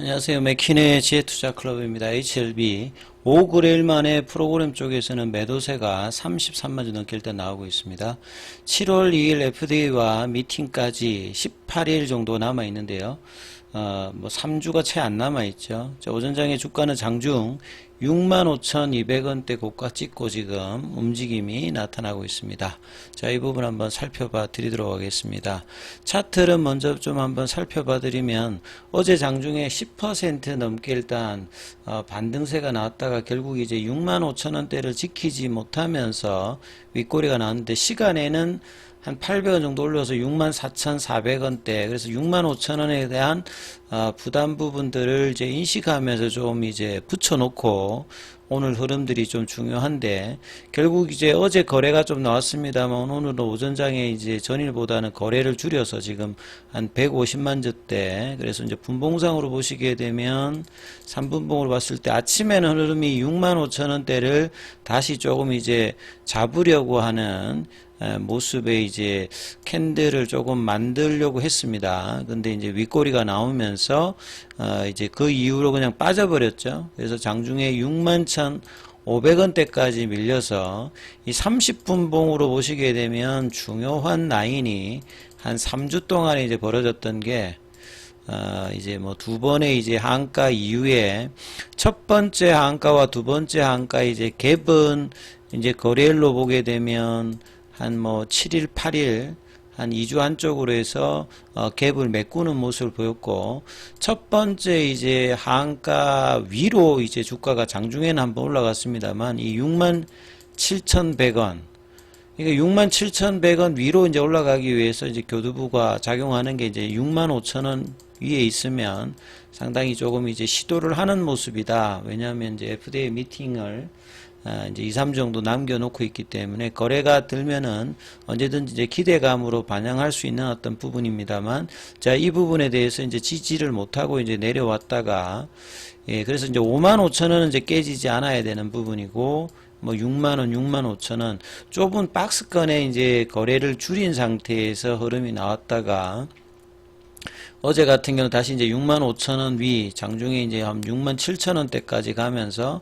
안녕하세요. 맥킨의 지혜투자클럽입니다. HLB 5그레일 만에 프로그램 쪽에서는 매도세가 33만 주 넘길 때 나오고 있습니다. 7월 2일 FDA와 미팅까지 18일 정도 남아 있는데요. 어, 뭐 3주가 채 안 남아 있죠. 자, 오전장의 주가는 장중 65,200원대 고가 찍고 지금 움직임이 나타나고 있습니다. 자, 이 부분 한번 살펴봐 드리도록 하겠습니다. 차트를 먼저 좀 한번 살펴봐 드리면 어제 장중에 10% 넘게 일단 어, 반등세가 나왔다가 결국 이제 65,000원대를 지키지 못하면서 윗꼬리가 나왔는데 시간에는 한 800원 정도 올려서 64,400원대. 그래서 65,000원에 대한 어, 부담 부분들을 이제 인식하면서 좀 이제 붙여놓고 오늘 흐름들이 좀 중요한데 결국 이제 어제 거래가 좀 나왔습니다만 오늘은 오전장에 이제 전일보다는 거래를 줄여서 지금 한 150만 주대 그래서 이제 분봉상으로 보시게 되면 3분봉으로 봤을 때 아침에는 흐름이 6만 5천 원대를 다시 조금 이제 잡으려고 하는 에, 모습의 이제 캔들을 조금 만들려고 했습니다. 근데 이제 윗꼬리가 나오면서 어 이제 그 이후로 그냥 빠져버렸죠. 그래서 장중에 61,500원대까지 밀려서 이 30분 봉으로 보시게 되면 중요한 라인이 한 3주 동안에 이제 벌어졌던 게 어, 이제 뭐 두 번의 이제 한가 이후에 첫 번째 한가와 두 번째 한가 이제 갭은 이제 거래일로 보게 되면 한 뭐 7일, 8일 한 2주 한쪽으로 해서 어, 갭을 메꾸는 모습을 보였고 첫 번째 이제 한가 위로 이제 주가가 장중에는 한번 올라갔습니다만 이 6만 7,100원 그러니까 67,100원 위로 이제 올라가기 위해서 이제 교두부가 작용하는 게 이제 65,000원 위에 있으면 상당히 조금 이제 시도를 하는 모습이다. 왜냐하면 이제 FDA 미팅을 아, 이제 2, 3주 정도 남겨놓고 있기 때문에 거래가 들면은 언제든지 이제 기대감으로 반영할 수 있는 어떤 부분입니다만 자, 이 부분에 대해서 이제 지지를 못하고 이제 내려왔다가 예, 그래서 이제 5만 5천 원은 이제 깨지지 않아야 되는 부분이고 뭐 6만 원, 6만 5천 원 좁은 박스권에 이제 거래를 줄인 상태에서 흐름이 나왔다가 어제 같은 경우는 다시 이제 6만 5천 원 위, 장중에 이제 한 6만 7천 원대까지 가면서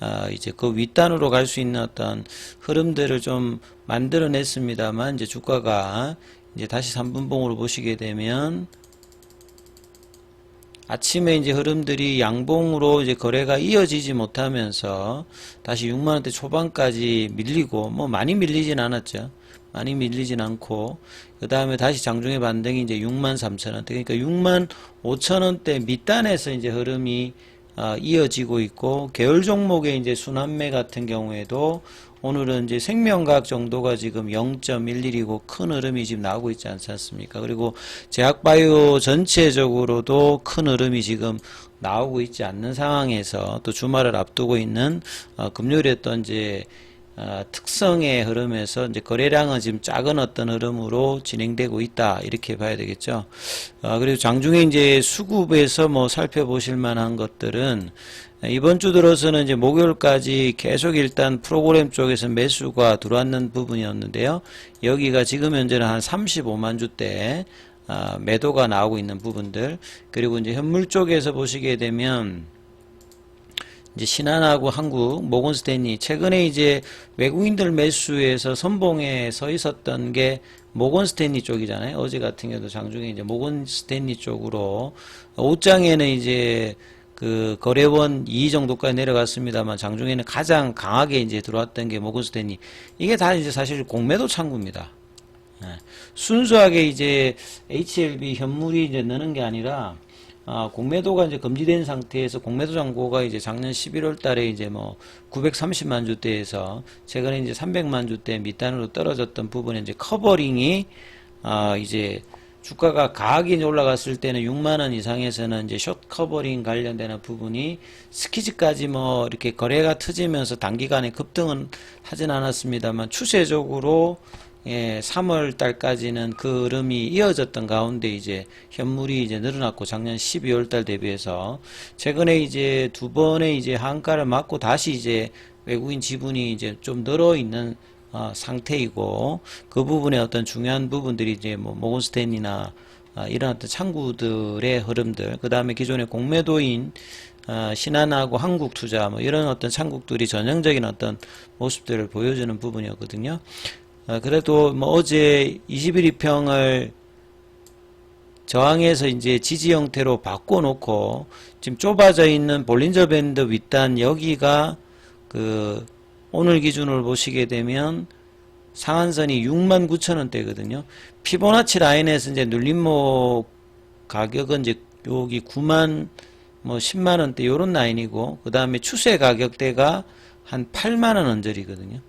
아, 이제 그 윗단으로 갈 수 있는 어떤 흐름들을 좀 만들어냈습니다만 이제 주가가 이제 다시 3분봉으로 보시게 되면 아침에 이제 흐름들이 양봉으로 이제 거래가 이어지지 못하면서 다시 6만 원대 초반까지 밀리고 뭐 많이 밀리진 않았죠. 많이 밀리진 않고 그 다음에 다시 장중에 반등이 이제 6만 3천 원대 그러니까 6만 5천 원대 밑단에서 이제 흐름이 어, 이어지고 있고 계열 종목의 이제 순환매 같은 경우에도 오늘은 이제 생명과학 정도가 지금 0.11이고 큰 흐름이 지금 나오고 있지 않습니까? 그리고 제약바이오 전체적으로도 큰 흐름이 지금 나오고 있지 않는 상황에서 또 주말을 앞두고 있는 어, 금요일에 또 이제 어, 특성의 흐름에서 이제 거래량은 지금 작은 어떤 흐름으로 진행되고 있다 이렇게 봐야 되겠죠. 어, 그리고 장중에 이제 수급에서 뭐 살펴보실 만한 것들은 이번 주 들어서는 이제 목요일까지 계속 일단 프로그램 쪽에서 매수가 들어왔는 부분이었는데요. 여기가 지금 현재는 한 35만 주대 아, 매도가 나오고 있는 부분들 그리고 이제 현물 쪽에서 보시게 되면 이제 신한하고 한국 모건 스탠리 최근에 이제 외국인들 매수에서 선봉에 서 있었던 게 모건 스탠리 쪽이잖아요. 어제 같은 경우도 장중에 이제 모건 스탠리 쪽으로 옷장에는 이제 그 거래원 2 정도까지 내려갔습니다만 장중에는 가장 강하게 이제 들어왔던 게 모건 스탠리 이게 다 이제 사실 공매도 창구입니다. 예. 순수하게 이제 HLB 현물이 이제 느는 게 아니라 아, 공매도가 이제 금지된 상태에서 공매도 잔고가 이제 작년 11월 달에 이제 뭐 930만 주대에서 최근에 이제 300만 주대 밑단으로 떨어졌던 부분에 이제 커버링이 아, 이제 주가가 이제 올라갔을 때는 6만 원 이상에서는 이제 숏 커버링 관련되는 부분이 스키즈까지 뭐 이렇게 거래가 터지면서 단기간에 급등은 하진 않았습니다만 추세적으로 예, 3월 달까지는 그 흐름이 이어졌던 가운데 이제 현물이 이제 늘어났고 작년 12월 달 대비해서 최근에 이제 두 번의 이제 한가를 맞고 다시 이제 외국인 지분이 이제 좀 늘어 있는 어, 상태이고 그 부분에 어떤 중요한 부분들이 이제 뭐 모건스탠이나 아, 이런 어떤 창구들의 흐름들, 그 다음에 기존의 공매도인 어, 신한하고 한국투자 뭐 이런 어떤 창국들이 전형적인 어떤 모습들을 보여주는 부분이었거든요. 어, 그래도 뭐 어제 21위평을 저항해서 이제 지지 형태로 바꿔놓고 지금 좁아져 있는 볼린저 밴드 윗단 여기가 그 오늘 기준으로 보시게 되면 상한선이 6만 9천 원대거든요. 피보나치 라인에서 이제 눌림목 가격은 이제 여기 9만 뭐 10만 원대 요런 라인이고 그 다음에 추세 가격대가 한 8만 원 언저리거든요.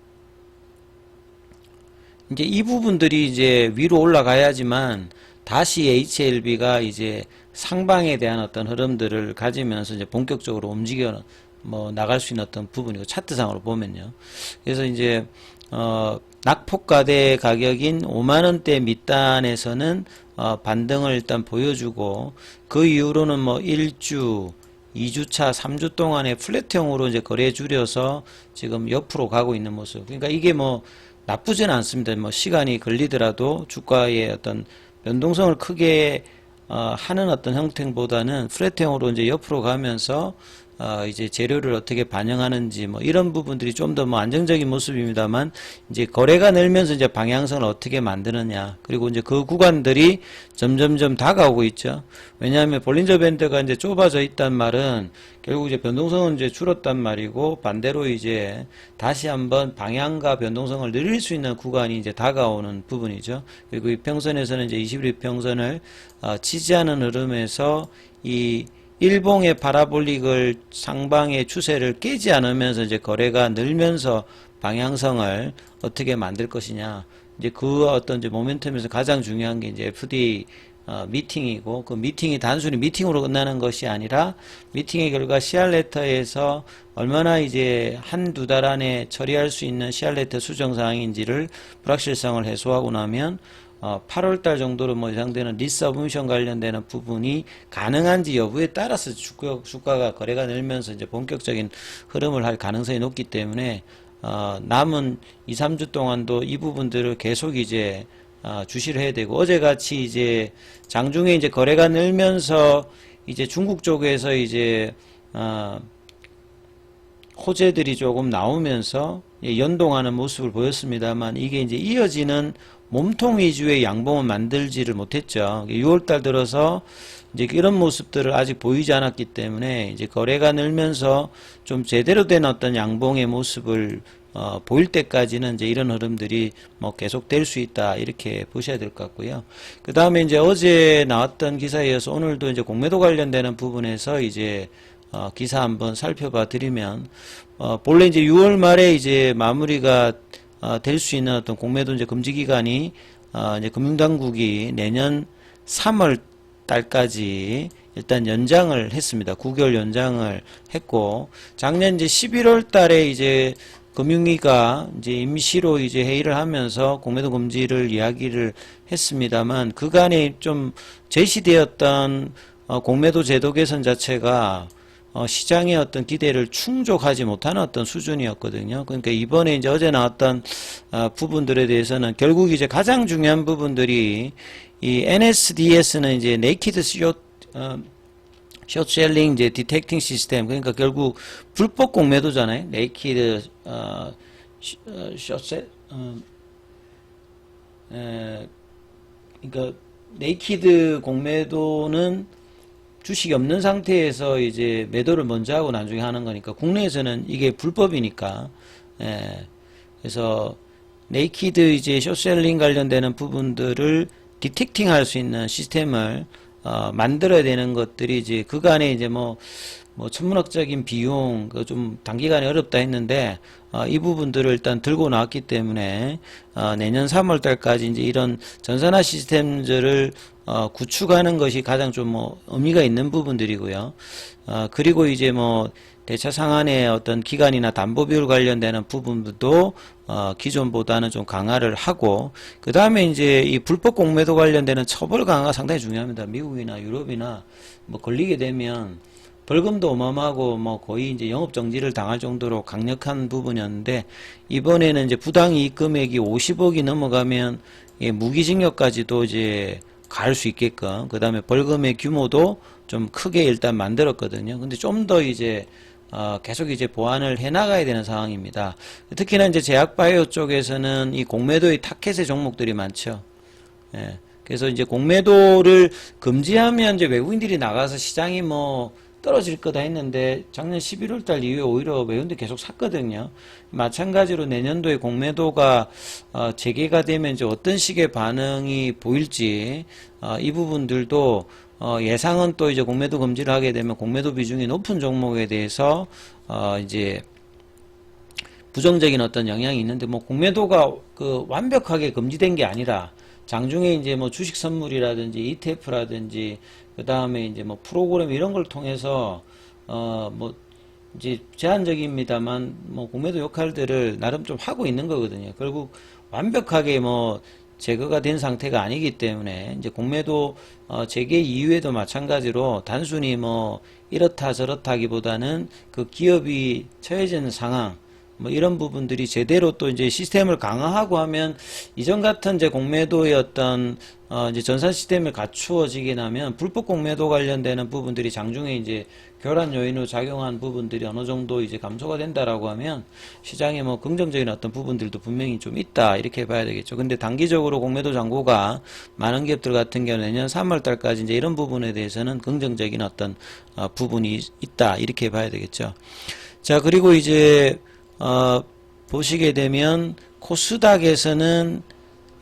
이제 이 부분들이 이제 위로 올라가야지만 다시 HLB가 이제 상방에 대한 어떤 흐름들을 가지면서 이제 본격적으로 움직여 뭐 나갈 수 있는 어떤 부분이고 차트상으로 보면요. 그래서 이제 어 낙폭가대 가격인 5만 원대 밑단에서는 어 반등을 일단 보여주고 그 이후로는 뭐 1주 2주차, 3주 동안에 플랫형으로 이제 거래 줄여서 지금 옆으로 가고 있는 모습. 그러니까 이게 뭐 나쁘진 않습니다. 뭐 시간이 걸리더라도 주가의 어떤 변동성을 크게 어, 하는 어떤 형태보다는 플랫형으로 이제 옆으로 가면서 어, 이제 재료를 어떻게 반영하는지 뭐 이런 부분들이 좀 더 뭐 안정적인 모습입니다만 이제 거래가 늘면서 이제 방향성을 어떻게 만드느냐 그리고 이제 그 구간들이 점점점 다가오고 있죠. 왜냐하면 볼린저 밴드가 이제 좁아져 있단 말은 결국 이제 변동성은 이제 줄었단 말이고 반대로 이제 다시 한번 방향과 변동성을 늘릴 수 있는 구간이 이제 다가오는 부분이죠. 그리고 이 평선에서는 이제 21일 평선을 어, 지지하는 흐름에서 이 일봉의 파라볼릭을 상방의 추세를 깨지 않으면서 이제 거래가 늘면서 방향성을 어떻게 만들 것이냐. 이제 그 어떤 이제 모멘텀에서 가장 중요한 게 이제 FD 어, 미팅이고 그 미팅이 단순히 미팅으로 끝나는 것이 아니라 미팅의 결과 CR레터에서 얼마나 이제 한 두 달 안에 처리할 수 있는 CR레터 수정 사항인지를 불확실성을 해소하고 나면 어, 8월 달 정도로 뭐 예상되는 리서브미션 관련되는 부분이 가능한지 여부에 따라서 주가, 주가가 거래가 늘면서 이제 본격적인 흐름을 할 가능성이 높기 때문에 어, 남은 2, 3주 동안도 이 부분들을 계속 이제 어, 주시를 해야 되고 어제같이 이제 장중에 이제 거래가 늘면서 이제 중국 쪽에서 이제 어, 호재들이 조금 나오면서 예, 연동하는 모습을 보였습니다만 이게 이제 이어지는 몸통 위주의 양봉을 만들지를 못했죠. 6월달 들어서 이제 이런 모습들을 아직 보이지 않았기 때문에 이제 거래가 늘면서 좀 제대로 된 어떤 양봉의 모습을 어, 보일 때까지는 이제 이런 흐름들이 뭐 계속 될 수 있다 이렇게 보셔야 될 것 같고요. 그 다음에 이제 어제 나왔던 기사에 이어서 오늘도 이제 공매도 관련되는 부분에서 이제 어, 기사 한번 살펴봐 드리면 어, 본래 이제 6월 말에 이제 마무리가 어, 될 수 있는 어떤 공매도 이제 금지 기간이 어, 이제 금융당국이 내년 3월 달까지 일단 연장을 했습니다. 9개월 연장을 했고 작년 이제 11월 달에 이제 금융위가 이제 임시로 이제 회의를 하면서 공매도 금지를 이야기를 했습니다만 그간에 좀 제시되었던 어, 공매도 제도 개선 자체가 어, 시장의 어떤 기대를 충족하지 못하는 어떤 수준이었거든요. 그러니까 이번에 이제 어제 나왔던 어, 부분들에 대해서는 결국 이제 가장 중요한 부분들이 이 NSDS는 이제 네이키드 숏 어, 숏셀링 이제 디텍팅 시스템 그러니까 결국 불법 공매도잖아요. 네이키드 어, 어, 숏셀 어, 에, 그러니까 네이키드 공매도는 주식이 없는 상태에서 이제 매도를 먼저 하고 나중에 하는 거니까 국내에서는 이게 불법이니까 예. 그래서 네이키드 이제 쇼셀링 관련되는 부분들을 디텍팅 할 수 있는 시스템을 어, 만들어야 되는 것들이 이제 그간에 이제 뭐, 뭐 천문학적인 비용 그좀 단기간에 어렵다 했는데 어, 이 부분들을 일단 들고 나왔기 때문에 어, 내년 3월 달까지 이제 이런 전산화 시스템들을 어, 구축하는 것이 가장 좀 뭐 의미가 있는 부분들이고요. 어, 그리고 이제 뭐 대차 상한의 어떤 기간이나 담보 비율 관련되는 부분도 어, 기존보다는 좀 강화를 하고 그 다음에 이제 이 불법 공매도 관련되는 처벌 강화가 상당히 중요합니다. 미국이나 유럽이나 뭐 걸리게 되면 벌금도 어마어마하고 뭐 거의 이제 영업 정지를 당할 정도로 강력한 부분이었는데 이번에는 이제 부당 이익 금액이 50억이 넘어가면 예, 무기징역까지도 이제 갈 수 있게끔 그 다음에 벌금의 규모도 좀 크게 일단 만들었거든요. 근데 좀 더 이제 어, 계속 이제 보완을 해 나가야 되는 상황입니다. 특히나 이제 제약바이오 쪽에서는 이 공매도의 타켓의 종목들이 많죠. 예. 그래서 이제 공매도를 금지하면 이제 외국인들이 나가서 시장이 뭐 떨어질 거다 했는데 작년 11월 달 이후에 오히려 외국인들이 계속 샀거든요. 마찬가지로 내년도에 공매도가 어, 재개가 되면 이제 어떤 식의 반응이 보일지 어, 이 부분들도 어, 예상은 또 이제 공매도 금지를 하게 되면 공매도 비중이 높은 종목에 대해서 어, 이제 부정적인 어떤 영향이 있는데 뭐 공매도가 그 완벽하게 금지된 게 아니라 장중에 이제 뭐 주식 선물이라든지 ETF라든지 그 다음에 이제 뭐 프로그램 이런 걸 통해서 어 뭐 이제 제한적입니다만 뭐 공매도 역할들을 나름 좀 하고 있는 거거든요. 결국 완벽하게 뭐 제거가 된 상태가 아니기 때문에 이제 공매도 어 재개 이후에도 마찬가지로 단순히 뭐 이렇다 저렇다기보다는 그 기업이 처해진 상황 뭐 이런 부분들이 제대로 또 이제 시스템을 강화하고 하면 이전 같은 이제 공매도의 어떤 어 이제 전산 시스템을 갖추어지긴 하면 불법 공매도 관련되는 부분들이 장중에 이제 교란 요인으로 작용한 부분들이 어느 정도 이제 감소가 된다라고 하면 시장에 뭐 긍정적인 어떤 부분들도 분명히 좀 있다 이렇게 봐야 되겠죠. 근데 단기적으로 공매도 잔고가 많은 기업들 같은 경우는 내년 3월 달까지 이제 이런 부분에 대해서는 긍정적인 어떤 어 부분이 있다 이렇게 봐야 되겠죠. 자 그리고 이제 어, 보시게 되면 코스닥에서는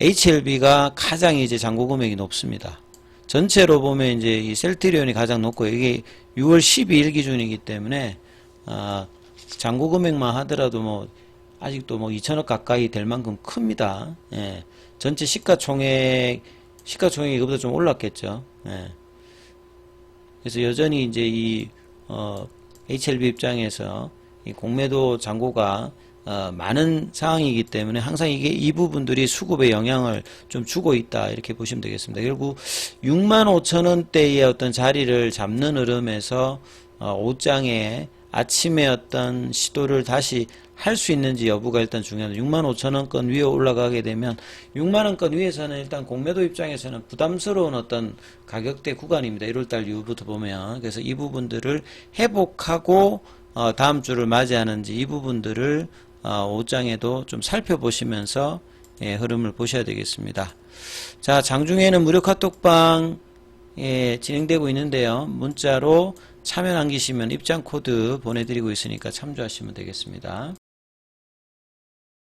HLB가 가장 이제 잔고 금액이 높습니다. 전체로 보면 이제 이 셀트리온이 가장 높고 이게 6월 12일 기준이기 때문에 어, 잔고 금액만 하더라도 뭐 아직도 뭐 2천억 가까이 될 만큼 큽니다. 예. 전체 시가총액 시가총액이 이거보다 좀 올랐겠죠. 예. 그래서 여전히 이제 이 어, HLB 입장에서 이 공매도 잔고가 어, 많은 상황이기 때문에 항상 이게 이 부분들이 수급에 영향을 좀 주고 있다 이렇게 보시면 되겠습니다. 결국 6만 5천 원대의 어떤 자리를 잡는 흐름에서 어, 옷장에 아침에 어떤 시도를 다시 할 수 있는지 여부가 일단 중요합니다. 6만 5천 원권 위에 올라가게 되면 6만 원권 위에서는 일단 공매도 입장에서는 부담스러운 어떤 가격대 구간입니다. 1월달 이후부터 보면 그래서 이 부분들을 회복하고 어, 다음 주를 맞이하는지 이 부분들을 어, 옷장에도 좀 살펴보시면서 예, 흐름을 보셔야 되겠습니다. 자, 장중에는 무료 카톡방 예, 진행되고 있는데요. 문자로 참여 남기시면 입장 코드 보내드리고 있으니까 참조하시면 되겠습니다.